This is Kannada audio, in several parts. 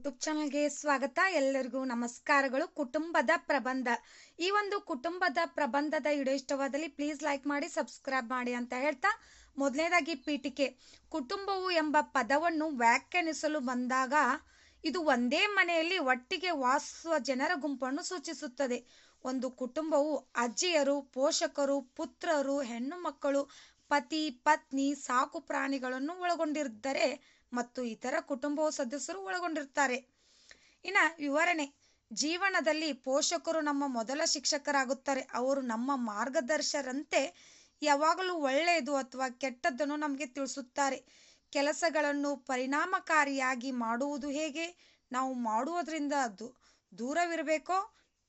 ಯೂಟ್ಯೂಬ್ ಚಾನಲ್ಗೆ ಸ್ವಾಗತ. ಎಲ್ಲರಿಗೂ ನಮಸ್ಕಾರಗಳು. ಕುಟುಂಬದ ಪ್ರಬಂಧ. ಈ ಒಂದು ಕುಟುಂಬದ ಪ್ರಬಂಧದ ವಿಡಿಯೋ ಇಷ್ಟವಾದಲ್ಲಿ ಪ್ಲೀಸ್ ಲೈಕ್ ಮಾಡಿ ಸಬ್ಸ್ಕ್ರೈಬ್ ಮಾಡಿ ಅಂತ ಹೇಳ್ತಾ ಮೊದಲನೇದಾಗಿ ಪೀಠಿಕೆ. ಕುಟುಂಬವು ಎಂಬ ಪದವನ್ನು ವ್ಯಾಖ್ಯಾನಿಸಲು ಬಂದಾಗ ಇದು ಒಂದೇ ಮನೆಯಲ್ಲಿ ಒಟ್ಟಿಗೆ ವಾಸಿಸುವ ಜನರ ಗುಂಪನ್ನು ಸೂಚಿಸುತ್ತದೆ. ಒಂದು ಕುಟುಂಬವು ಅಜ್ಜಿಯರು, ಪೋಷಕರು, ಪುತ್ರರು, ಹೆಣ್ಣು ಮಕ್ಕಳು, ಪತಿ, ಪತ್ನಿ, ಸಾಕು ಪ್ರಾಣಿಗಳನ್ನು ಒಳಗೊಂಡಿದ್ದರೆ ಮತ್ತು ಇತರ ಕುಟುಂಬ ಸದಸ್ಯರು ಒಳಗೊಂಡಿರ್ತಾರೆ ಇನ್ನ ವಿವರಣೆ. ಜೀವನದಲ್ಲಿ ಪೋಷಕರು ನಮ್ಮ ಮೊದಲ ಶಿಕ್ಷಕರಾಗುತ್ತಾರೆ. ಅವರು ನಮ್ಮ ಮಾರ್ಗದರ್ಶರಂತೆ ಯಾವಾಗಲೂ ಒಳ್ಳೆಯದು ಅಥವಾ ಕೆಟ್ಟದ್ದನ್ನು ನಮಗೆ ತಿಳಿಸುತ್ತಾರೆ. ಕೆಲಸಗಳನ್ನು ಪರಿಣಾಮಕಾರಿಯಾಗಿ ಮಾಡುವುದು ಹೇಗೆ? ನಾವು ಮಾಡುವುದರಿಂದ ಅದು ದೂರವಿರಬೇಕೋ?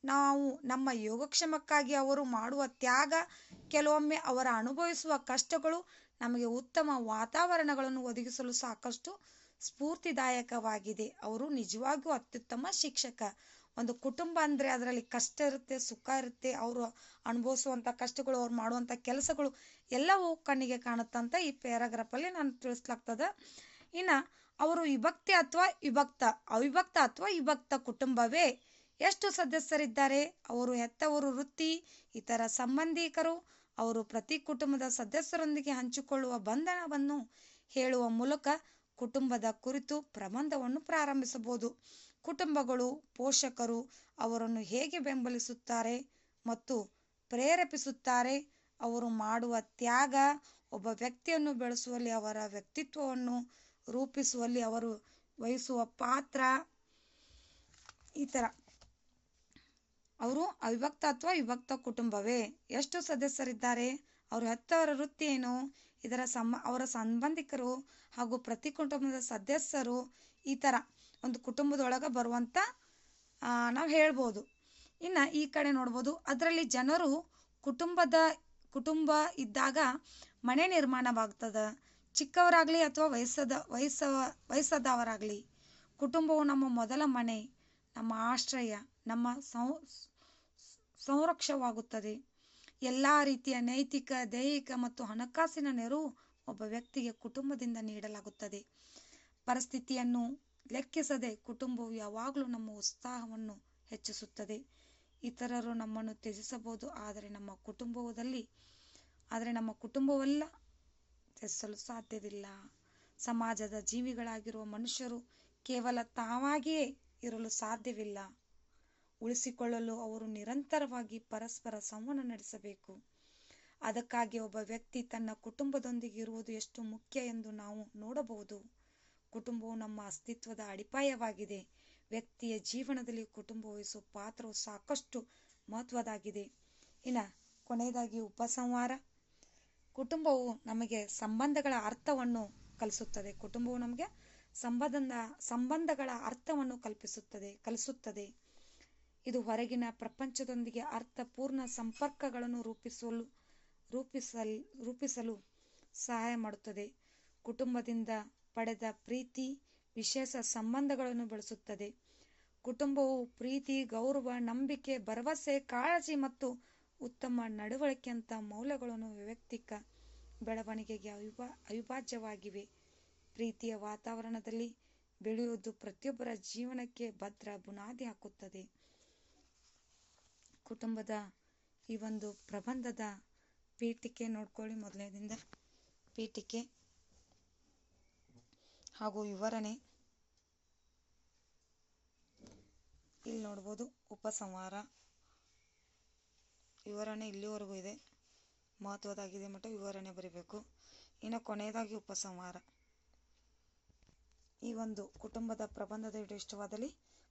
ನಾವು ನಮ್ಮ ಯೋಗಕ್ಷೇಮಕ್ಕಾಗಿ ಅವರು ಮಾಡುವ ತ್ಯಾಗ, ಕೆಲವೊಮ್ಮೆ ಅವರ ಅನುಭವಿಸುವ ಕಷ್ಟಗಳು ನಮಗೆ ಉತ್ತಮ ವಾತಾವರಣಗಳನ್ನು ಒದಗಿಸಲು ಸಾಕಷ್ಟು ಸ್ಫೂರ್ತಿದಾಯಕವಾಗಿದೆ. ಅವರು ನಿಜವಾಗಿಯೂ ಅತ್ಯುತ್ತಮ ಶಿಕ್ಷಕ. ಒಂದು ಕುಟುಂಬ ಅಂದರೆ ಅದರಲ್ಲಿ ಕಷ್ಟ ಇರುತ್ತೆ, ಸುಖ ಇರುತ್ತೆ. ಅವರು ಅನುಭವಿಸುವಂಥ ಕಷ್ಟಗಳು, ಅವ್ರು ಮಾಡುವಂಥ ಕೆಲಸಗಳು ಎಲ್ಲವೂ ಕಣ್ಣಿಗೆ ಕಾಣುತ್ತಂತ ಈ ಪ್ಯಾರಾಗ್ರಾಫಲ್ಲಿ ನಾನು ತಿಳಿಸ್ಲಾಗ್ತದೆ. ಇನ್ನು, ಅವರು ವಿಭಕ್ತಿ ಅಥವಾ ವಿಭಕ್ತ, ಅವಿಭಕ್ತ ಅಥವಾ ವಿಭಕ್ತ ಕುಟುಂಬವೇ? ಎಷ್ಟು ಸದಸ್ಯರಿದ್ದಾರೆ? ಅವರು ಹೆತ್ತವರು ವೃತ್ತಿ, ಇತರ ಸಂಬಂಧಿಕರು, ಅವರು ಪ್ರತಿ ಕುಟುಂಬದ ಸದಸ್ಯರೊಂದಿಗೆ ಹಂಚಿಕೊಳ್ಳುವ ಬಂಧನವನ್ನು ಹೇಳುವ ಮೂಲಕ ಕುಟುಂಬದ ಕುರಿತು ಪ್ರಬಂಧವನ್ನು ಪ್ರಾರಂಭಿಸಬಹುದು. ಕುಟುಂಬಗಳು, ಪೋಷಕರು ಅವರನ್ನು ಹೇಗೆ ಬೆಂಬಲಿಸುತ್ತಾರೆ ಮತ್ತು ಪ್ರೇರೇಪಿಸುತ್ತಾರೆ? ಅವರು ಮಾಡುವ ತ್ಯಾಗ ಒಬ್ಬ ವ್ಯಕ್ತಿಯನ್ನು ಬೆಳೆಸುವಲ್ಲಿ ಅವರ ವ್ಯಕ್ತಿತ್ವವನ್ನು ರೂಪಿಸುವಲ್ಲಿ ಅವರು ವಹಿಸುವ ಪಾತ್ರ? ಈ ಥರ ಅವರು ಅವಿಭಕ್ತ ಅಥವಾ ವಿಭಕ್ತ ಕುಟುಂಬವೇ? ಎಷ್ಟು ಸದಸ್ಯರಿದ್ದಾರೆ? ಅವರು ಹೆತ್ತವರ ವೃತ್ತಿ ಏನು? ಇದರ ಸಮ ಅವರ ಸಂಬಂಧಿಕರು ಹಾಗೂ ಪ್ರತಿ ಕುಟುಂಬದ ಸದಸ್ಯರು ಈ ಥರ ಒಂದು ಕುಟುಂಬದೊಳಗೆ ಬರುವಂಥ ನಾವು ಹೇಳ್ಬೋದು. ಇನ್ನು ಈ ಕಡೆ ನೋಡ್ಬೋದು, ಅದರಲ್ಲಿ ಜನರು ಕುಟುಂಬದ, ಕುಟುಂಬ ಇದ್ದಾಗ ಮನೆ ನಿರ್ಮಾಣವಾಗ್ತದೆ. ಚಿಕ್ಕವರಾಗಲಿ ಅಥವಾ ವಯಸ್ಸದ, ವಯಸ್ಸ, ವಯಸ್ಸಾದವರಾಗಲಿ, ಕುಟುಂಬವು ನಮ್ಮ ಮೊದಲ ಮನೆ, ನಮ್ಮ ಆಶ್ರಯ, ನಮ್ಮ ಸಂ ಸಂರಕ್ಷವಾಗುತ್ತದೆ. ಎಲ್ಲ ರೀತಿಯ ನೈತಿಕ, ದೈಹಿಕ ಮತ್ತು ಹಣಕಾಸಿನ ನೆರವು ಒಬ್ಬ ವ್ಯಕ್ತಿಗೆ ಕುಟುಂಬದಿಂದ ನೀಡಲಾಗುತ್ತದೆ. ಪರಿಸ್ಥಿತಿಯನ್ನು ಲೆಕ್ಕಿಸದೆ ಕುಟುಂಬವು ಯಾವಾಗಲೂ ನಮ್ಮ ಉತ್ಸಾಹವನ್ನು ಹೆಚ್ಚಿಸುತ್ತದೆ. ಇತರರು ನಮ್ಮನ್ನು ತ್ಯಜಿಸಬಹುದು, ಆದರೆ ನಮ್ಮ ಕುಟುಂಬದಲ್ಲಿ, ಆದರೆ ನಮ್ಮ ಕುಟುಂಬವಲ್ಲ, ತ್ಯಜಿಸಲು ಸಾಧ್ಯವಿಲ್ಲ. ಸಮಾಜದ ಜೀವಿಗಳಾಗಿರುವ ಮನುಷ್ಯರು ಕೇವಲ ತಾವಾಗಿಯೇ ಇರಲು ಸಾಧ್ಯವಿಲ್ಲ. ಉಳಿಸಿಕೊಳ್ಳಲು ಅವರು ನಿರಂತರವಾಗಿ ಪರಸ್ಪರ ಸಂವಹನ ನಡೆಸಬೇಕು. ಅದಕ್ಕಾಗಿ ಒಬ್ಬ ವ್ಯಕ್ತಿ ತನ್ನ ಕುಟುಂಬದೊಂದಿಗೆ ಇರುವುದು ಎಷ್ಟು ಮುಖ್ಯ ಎಂದು ನಾವು ನೋಡಬಹುದು. ಕುಟುಂಬವು ನಮ್ಮ ಅಸ್ತಿತ್ವದ ಅಡಿಪಾಯವಾಗಿದೆ. ವ್ಯಕ್ತಿಯ ಜೀವನದಲ್ಲಿ ಕುಟುಂಬ ವಹಿಸುವ ಪಾತ್ರವು ಸಾಕಷ್ಟು ಮಹತ್ವದಾಗಿದೆ ಇನ್ನು ಕೊನೆಯದಾಗಿ ಉಪಸಂಹಾರ. ಕುಟುಂಬವು ನಮಗೆ ಸಂಬಂಧಗಳ ಅರ್ಥವನ್ನು ಕಲಿಸುತ್ತದೆ. ಕುಟುಂಬವು ನಮಗೆ ಸಂಬಂಧ, ಸಂಬಂಧಗಳ ಅರ್ಥವನ್ನು ಕಲ್ಪಿಸುತ್ತದೆ, ಕಲಿಸುತ್ತದೆ. ಇದು ಹೊರಗಿನ ಪ್ರಪಂಚದೊಂದಿಗೆ ಅರ್ಥಪೂರ್ಣ ಸಂಪರ್ಕಗಳನ್ನು ರೂಪಿಸಲು, ರೂಪಿಸಲ್, ರೂಪಿಸಲು ಸಹಾಯ ಮಾಡುತ್ತದೆ. ಕುಟುಂಬದಿಂದ ಪಡೆದ ಪ್ರೀತಿ ವಿಶೇಷ ಸಂಬಂಧಗಳನ್ನು ಬೆಳೆಸುತ್ತದೆ. ಕುಟುಂಬವು ಪ್ರೀತಿ, ಗೌರವ, ನಂಬಿಕೆ, ಭರವಸೆ, ಕಾಳಜಿ ಮತ್ತು ಉತ್ತಮ ನಡವಳಿಕೆಯಂಥ ಮೌಲ್ಯಗಳನ್ನು ವೈಯಕ್ತಿಕ ಬೆಳವಣಿಗೆಗೆ ಅವಿಭಾ, ಅವಿಭಾಜ್ಯವಾಗಿವೆ. ಪ್ರೀತಿಯ ವಾತಾವರಣದಲ್ಲಿ ಬೆಳೆಯುವುದು ಪ್ರತಿಯೊಬ್ಬರ ಜೀವನಕ್ಕೆ ಭದ್ರ ಬುನಾದಿ ಹಾಕುತ್ತದೆ. ಕುಟುಂಬದ ಈ ಒಂದು ಪ್ರಬಂಧದ ಪೀಠಿಕೆ ನೋಡ್ಕೊಳ್ಳಿ ಮೊದಲನೇದಿಂದ. ಪೀಠಿಕೆ ಹಾಗೂ ವಿವರಣೆ. ಇಲ್ಲಿ ನೋಡ್ಬೋದು ಉಪಸಂಹಾರ. ವಿವರಣೆ ಇಲ್ಲಿವರೆಗೂ ಇದೆ. ಮಹತ್ವದಾಗಿದೆ ಮಟ್ಟ ವಿವರಣೆ ಬರೀಬೇಕು. ಇನ್ನು ಕೊನೆಯದಾಗಿ ಉಪಸಂಹಾರ. ಈ ಒಂದು ಕುಟುಂಬದ ಪ್ರಬಂಧದ ವಿಡಿಯೋ ಇಷ್ಟವಾದಲ್ಲಿ